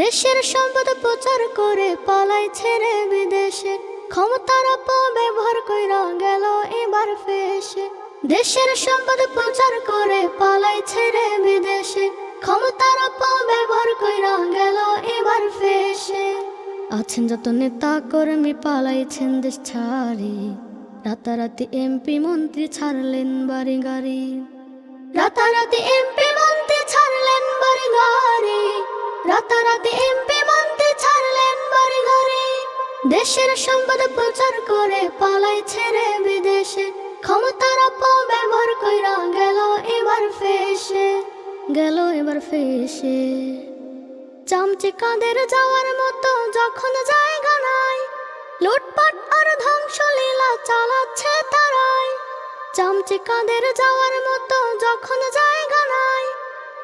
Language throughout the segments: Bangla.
দেশের সম্পদ প্রচার করে পালাই ছেড়ে বিদেশে। ক্ষমতার অপব্যবহার কইরা গেল এবার ফেসে। দেশের সম্পদ প্রচার করে পালাই ছেড়ে বিদেশে। ক্ষমতার অপব্যবহার কইরা গেল এবার ফেসে। আছেন যত নেতা কর্মী পালাইছেন দেশ ছাড়ি। রাতারাতি এমপি মন্ত্রী ছাড়লেন বাড়ি গাড়ি রাতারাতি এমপি মন্ত্রী ছাড়লেন বাড়ি গাড়ি দেশের সম্পদ প্রচার করে পালাই ছেড়ে বিদেশে। ক্ষমতার অপব্যবহার কইরা গেল এবার ফেসে, গেল এবার ফেসে। চামচে কাঁদের যাওয়ার মতো যখন জায়গা নাই, লুটপাট আর ধ্বংসলীলা চালাচ্ছে তারাই। চামচে কাঁদের যাওয়ার মতো যখন জায়গা নাই,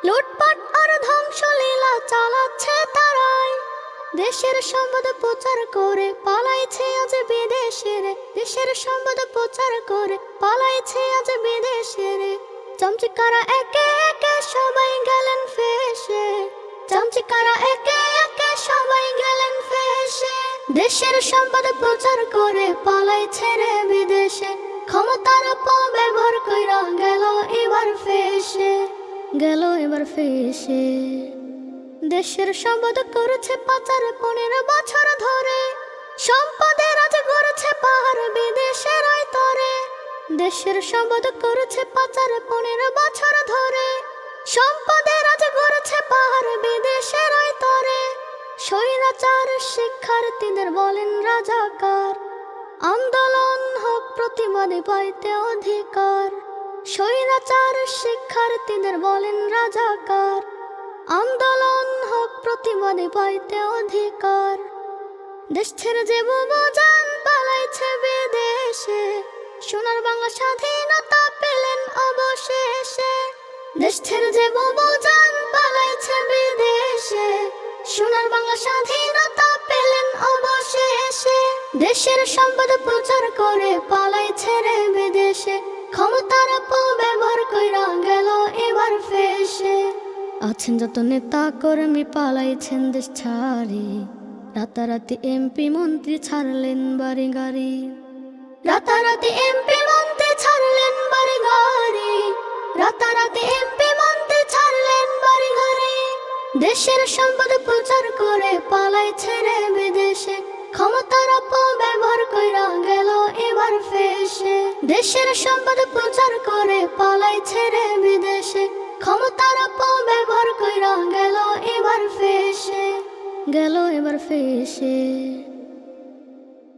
লুটপাট আর ধ্বংসলীলা চালাচ্ছে তারাই। দেশের সম্পদ প্রচার করে, পালাইছে আজ বিদেশের। দেশের সম্পদ প্রচার করে, পালাইছে আজ বিদেশের। চমচিকারা একে একে সবাই গেলেন ফেসে। চমচিকারা একে একে সবাই গেলেন ফেসে। দেশের সম্পদ প্রচার করে, পালাইছে রে বিদেশে। ক্ষমতার অপব্যবহার কইরা গেল এবার ফেসে। গেল এবার ফেসে। দেশের সম্পদ করেছে পাচার পনেরো বছর ধরে। সম্পদের আজ করেছে পাহাড় বিদেশের তরে দেশের সম্পদ করেছে পাচার পনেরো বছর ধরে। সম্পদের আজ গড়েছে পাহাড় বিদেশের তরে স্বৈরাচার শিক্ষার্থীদের বলেন রাজাকার। আন্দোলন হোক, প্রতিবাদে পাইতে অধিকার। স্বৈরাচার শিক্ষার্থীদের বলেন রাজাকার। আন্দোলন হোক, প্রতিবাদে পাইতে অধিকার। দেশ ছেড়ে যে যান পালাইছে বিদেশে। সোনার বাংলা স্বাধীনতা পেলেন অবশেষে। দেশ ছেড়ে যে যান পালাইছে বিদেশে। সোনার বাংলা স্বাধীনতা পেলেন অবশেষে। দেশের সম্পদ প্রচার করে পালাই ছেড়ে বিদেশে। ক্ষমতার অপব্যবহার আছেন যত নেতা কর্মী পালাইছেন দেশ ছাড়ি। রাতারাতি এমপি মন্ত্রী ছাড়লেন বাড়ি গাড়ি রাতারাতি এমপি মন্ত্রী ছাড়লেন বাড়ি গাড়ি রাতারাতি এমপি মন্ত্রী ছাড়লেন বাড়ি গাড়ি দেশের সম্পদ প্রচার করে পালাই ছেড়ে বিদেশে। ক্ষমতার অপব্যবহার কইরা গেল এবার ফেসে। দেশের সম্পদ প্রচার করে পালাইছে রে বিদেশে। ক্ষমতার অপব্যবহার কইরা গেল এবার ফেসে গেল এবার ফেসে।